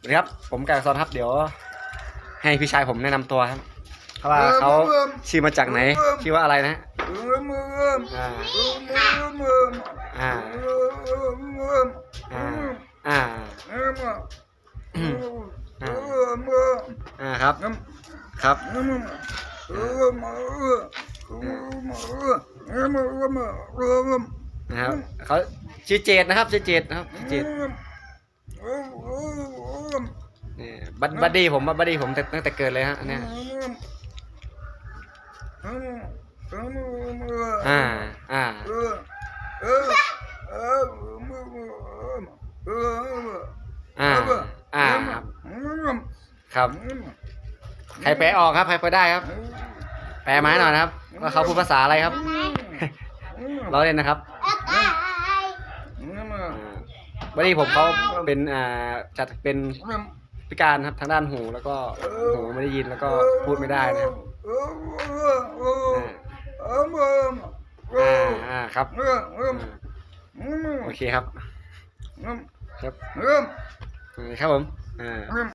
สวัสดีครับ ผมไก่ซอนครับ เดี๋ยว ให้พี่ชายผมแนะนำตัวครับเพราะว่าเขาชื่อมาจากไหน ชื่อว่าอะไรนะ อ่า อ่า อ่า อ่า อืมอ่าครับ ครับ นะครับเขาชื่อเจดนะครับชื่อเจดนะครับชื่อเจด นี่บัดบัดดี้ผมบัดดี้ผมตั้งแต่เกิดเลยฮะอันเนี่ยอ่าอ่าอ่าอ่าครับครับ ใครแปลออกครับ ใครแปลได้ครับ แปลมาให้หน่อยนะครับ ว่าเขาพูดภาษาอะไรครับ เราเล่นนะครับอ่า วันนี้ผมเขาเป็นอ่าจัดเป็นพิการครับทางด้านหูแล้วก็หูไม่ได้ยินแล้วก็พูดไม่ได้นะครับอ่าอ่าครับโอเคครับ ครับครับผมอ่า